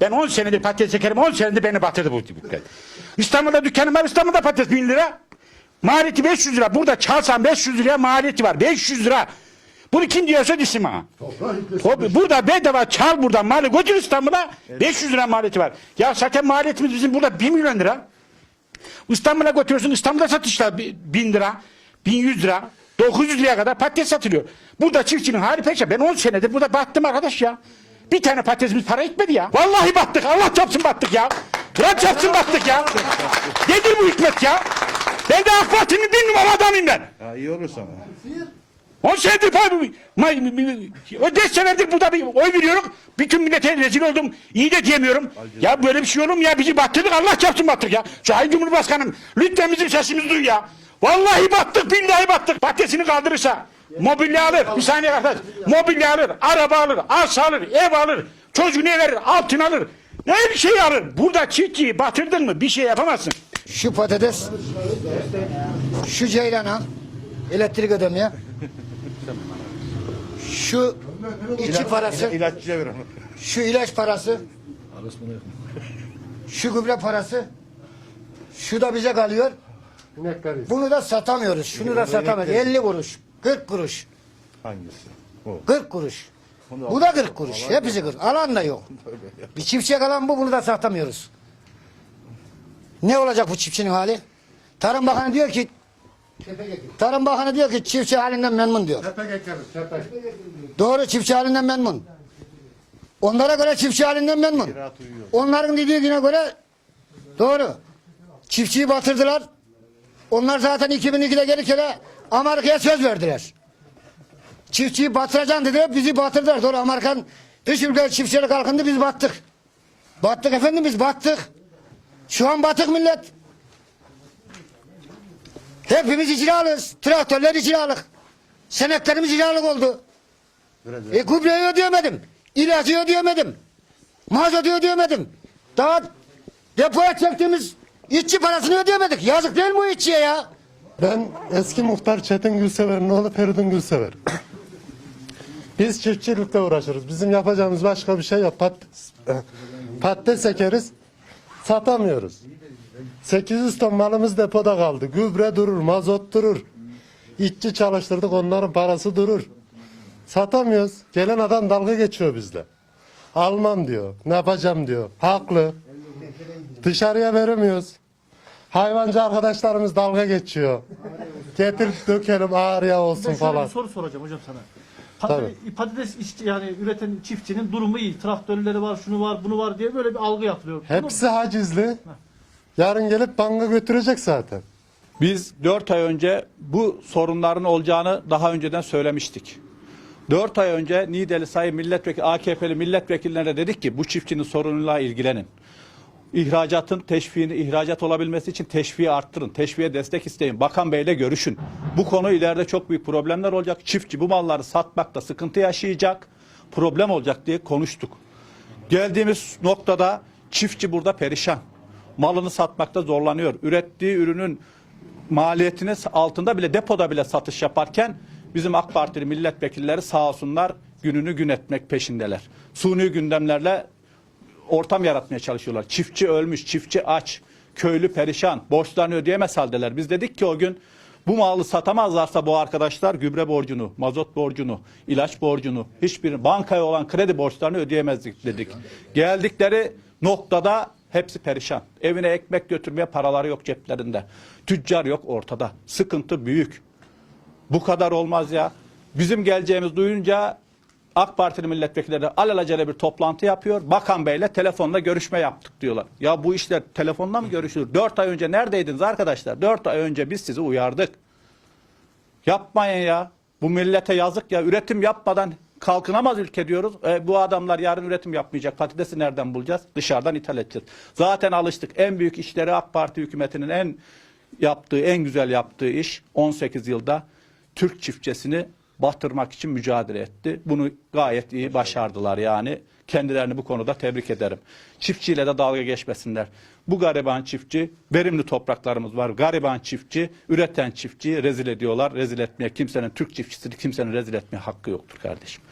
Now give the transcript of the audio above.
Ben 10 senedir patates çekerim 10 senedir beni batırdı bu dükkan. İstanbul'da dükkanım var İstanbul'da patates 1000 lira. Maliyeti 500 lira. Burada çalsam 500 liraya maliyeti var. 500 lira. Bunu kim diyorsa desin. O- Burada bedava çal buradan malı götür İstanbul'a 500 lira maliyeti var. Ya zaten maliyetimiz bizim burada 1 milyon lira. İstanbul'a götürüyorsun İstanbul'da satışlar 1000 lira, 1100 lira, 900 liraya kadar patates satılıyor. Burada çiftçinin hali peşe. Ben 10 senedir burada battım arkadaş ya. Bir tane patatesimiz para etmedi ya. Vallahi battık. Allah çarpsın battık ya. Kur'an çarpsın battık ya. Nedir bu hikmet ya? Ben de AK Parti'nin bir numara adamıyım ben. Ya iyi olur sana. 10 senedir 5 senedir burada bir oy veriyorum. Bütün millete rezil oldum. İyi de diyemiyorum. Ya böyle bir şey olur mu ya? Bizi battırdık. Allah çarpsın battık ya. Sayın Cumhurbaşkanım lütfen bizim sesimizi duy ya. Vallahi battık, billahi battık. Patatesini kaldırırsa mobilya alır. Bir saniye arkadaş. Mobilya alır, araba alır, arsa alır, ev alır. Çocuğunu verir, altın alır. Ne bir şey alır. Burada çiftçiyi batırdın mı bir şey yapamazsın. Şu patates, şu ceylana, elektrik ödemeye, şu içi parası, İlaççıya ver onu. şu ilaç parası, şu gübre parası, şu da bize kalıyor. Bunu da satamıyoruz. Şunu da satamıyoruz. 50 kuruş, 40 kuruş, Hangisi? O. 40 kuruş. Bu da 40 kuruş. Hepsi 40. Alan da yok. Bir çiftçiye kalan bu, bunu da satamıyoruz. Ne olacak bu çiftçinin hali? Tarım Bakanı diyor ki Tarım Bakanı diyor ki çiftçi halinden memnun diyor. Doğru çiftçi halinden memnun. Onlara göre çiftçi halinden memnun. Onların dediğine göre doğru. Çiftçiyi batırdılar. Onlar zaten 2002'de gelirken Amerika'ya söz verdiler. Çiftçiyi batıracaksın dediler, bizi batırdılar. Doğru Amerikan dış ülke çiftçileri kalkındı, biz battık. Battık efendim biz battık. Şu an batık millet. Hepimiz icralıyız. Traktörler icralık. Senetlerimiz icralık oldu. E gübreyi ödeyemedim. İlacı ödeyemedim. Mazot ödeyemedim. Daha depoya çektiğimiz işçi parasını ödeyemedik. Yazık değil mi bu işçiye ya? Ben eski muhtar Çetin Gülsever'in oğlu Feridun Gülsever. Biz çiftçilikle uğraşırız. Bizim yapacağımız başka bir şey yok. Pat, patates ekeriz, satamıyoruz. 800 ton malımız depoda kaldı. Gübre durur, mazot durur. İşçi çalıştırdık onların parası durur. Satamıyoruz. Gelen adam dalga geçiyor bizle. Almam diyor. Ne yapacağım diyor. Haklı. Dışarıya veremiyoruz. Hayvancı arkadaşlarımız dalga geçiyor. Getir dökelim ağrıya olsun Ben şöyle falan. bir soru soracağım hocam sana. Patates, patates işçi yani üreten çiftçinin durumu iyi. Traktörleri var, şunu var, bunu var diye böyle bir algı yapılıyor. Bunu- Hepsi hacizli. Yarın gelip banka götürecek zaten. Biz 4 ay önce bu sorunların olacağını daha önceden söylemiştik. 4 ay önce Niğdeli Sayın Milletvekili, AKP'li milletvekillerine dedik ki bu çiftçinin sorunuyla ilgilenin. İhracatın teşviğini, ihracat olabilmesi için teşviği arttırın. Teşviğe destek isteyin. Bakan Bey'le görüşün. Bu konu ileride çok büyük problemler olacak. Çiftçi bu malları satmakta sıkıntı yaşayacak. Problem olacak diye konuştuk. Geldiğimiz noktada çiftçi burada perişan. Malını satmakta zorlanıyor. Ürettiği ürünün maliyetinin altında bile depoda bile satış yaparken bizim AK Partili milletvekilleri sağ olsunlar gününü gün etmek peşindeler. Suni gündemlerle ortam yaratmaya çalışıyorlar. Çiftçi ölmüş, çiftçi aç, köylü perişan, borçlarını ödeyemez haldeler. Biz dedik ki o gün bu malı satamazlarsa bu arkadaşlar gübre borcunu, mazot borcunu, ilaç borcunu, hiçbir bankaya olan kredi borçlarını ödeyemezdik dedik. Geldikleri noktada hepsi perişan. Evine ekmek götürmeye paraları yok ceplerinde. Tüccar yok ortada. Sıkıntı büyük. Bu kadar olmaz ya. Bizim geleceğimiz duyunca AK Partili milletvekilleri alelacele bir toplantı yapıyor. Bakan Bey'le telefonla görüşme yaptık diyorlar. Ya bu işler telefonla mı görüşülür? Dört ay önce neredeydiniz arkadaşlar? Dört ay önce biz sizi uyardık. Yapmayın ya. Bu millete yazık ya. Üretim yapmadan kalkınamaz ülke diyoruz. E, bu adamlar yarın üretim yapmayacak. Patatesi nereden bulacağız? Dışarıdan ithal edeceğiz. Zaten alıştık. En büyük işleri AK Parti hükümetinin en yaptığı, en güzel yaptığı iş 18 yılda Türk çiftçisini batırmak için mücadele etti. Bunu gayet iyi başardılar yani. Kendilerini bu konuda tebrik ederim. Çiftçiyle de dalga geçmesinler. Bu gariban çiftçi, verimli topraklarımız var. Gariban çiftçi, üreten çiftçiyi rezil ediyorlar. Rezil etmeye kimsenin, Türk çiftçisini kimsenin rezil etmeye hakkı yoktur kardeşim.